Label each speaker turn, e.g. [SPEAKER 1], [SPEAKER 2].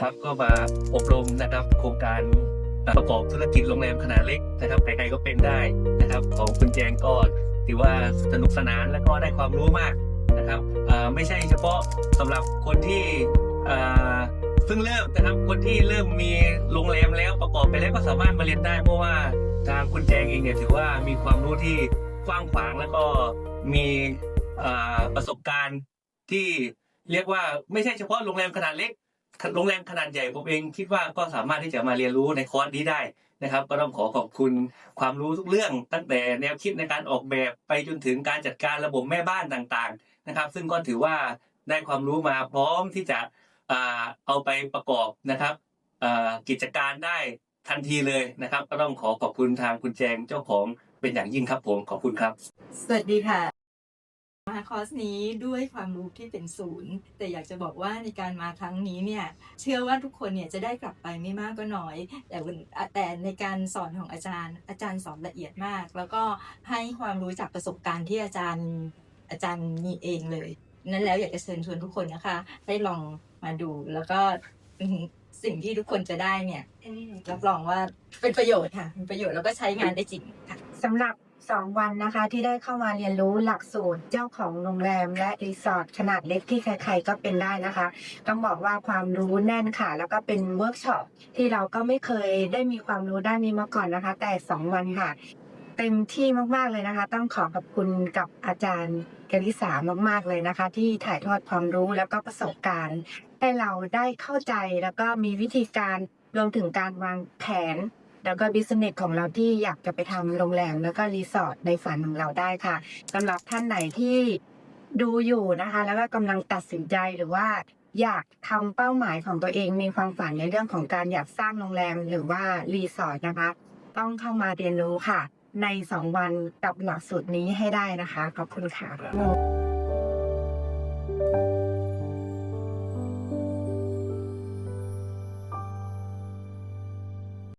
[SPEAKER 1] ครับก็มาอบรมนะครับโครงการประกอบธุรกิจโรงแรมขนาดเล็กนะครับใครๆก็เป็นได้นะครับ ของคุณแจงก็ถือว่าสนุกสนานและก็ได้ความรู้มากนะครับไม่ใช่เฉพาะสำหรับคนที่เพิ่งเริ่มนะครับคนที่เริ่มมีโรงแรมแล้วประกอบไปแล้วก็สามารถมาเรียนได้ เพราะว่าทางคุณแจงเองเนี่ยถือว่ามีความรู้ที่กว้างขวางแล้วก็มีประสบการณ์ที่เรียกว่าไม่ใช่เฉพาะโรงแรมขนาดเล็ก โรงแรมขนาดใหญ่ผมเองคิดว่าก็สามารถที่จะมาเรียนรู้ในคอร์สนี้ได้นะครับ ก็ต้องขอขอบคุณความรู้ทุกเรื่อง ตั้งแต่แนวคิดในการออกแบบไปจนถึงการจัดการระบบแม่บ้านต่างๆนะครับ ซึ่งก็ถือว่าได้ความรู้มาพร้อมที่จะเอาไปประกอบนะครับกิจการได้ทันทีเลยนะครับ ก็ต้องขอขอบคุณทางคุณแจงเจ้าของเป็นอย่างยิ่งครับผมขอบคุณครับ
[SPEAKER 2] สวัสดีค่ะ มาคอร์สนี้ด้วยความรู้ที่เป็นศูนย์ แต่อยากจะบอกว่าในการมาครั้งนี้เนี่ยเชื่อว่าทุกคนเนี่ยจะได้กลับไปไม่มากก็น้อย แต่วันแต่ในการสอนของอาจารย์ อาจารย์สอนละเอียดมาก แล้วก็ให้ความรู้จากประสบการณ์ที่อาจารย์อาจารย์มีเองเลย นั้นแล้วอยากจะเชิญชวนทุกคนนะคะ ได้ลองมาดูแล้วก็อืมสิ่งที่ทุกคนจะได้เนี่ยรับรองว่าเป็นประโยชน์ค่ะเป็นประโยชน์แล้วก็ใช้งานได้จริงค่ะ
[SPEAKER 3] สำหรับ 2 วันนะคะ ที่ได้เข้ามาเรียนรู้หลักสูตรเจ้าของโรงแรมและรีสอร์ทขนาดเล็กที่ใครๆก็เป็นได้นะคะ ต้องบอกว่าความรู้แน่นค่ะ แล้วก็เป็นเวิร์กช็อปที่เราก็ไม่เคยได้มีความรู้ด้านนี้มาก่อนนะคะ แต่ 2 วันค่ะ เต็มที่มากๆเลยนะคะ ต้องขอขอบคุณกับอาจารย์กริษามากๆเลยนะคะ ที่ถ่ายทอดความรู้แล้วก็ประสบการณ์ ให้เราได้เข้าใจแล้วก็มีวิธีการรวมถึงการวางแผน แล้วก็บิสเนสของเราที่อยากจะไปทำโรงแรมแล้วก็รีสอร์ทในฝันของเราได้ค่ะสำหรับท่านไหนที่ดูอยู่นะคะ แล้วก็กำลังตัดสินใจหรือว่าอยากทำเป้าหมายของตัวเองมีความฝันในเรื่องของการอยากสร้างโรงแรมหรือว่ารีสอร์ทนะคะ ต้องเข้ามาเรียนรู้ค่ะ ในสองวันกับหลักสูตรนี้ให้ได้นะคะ ขอบคุณค่ะ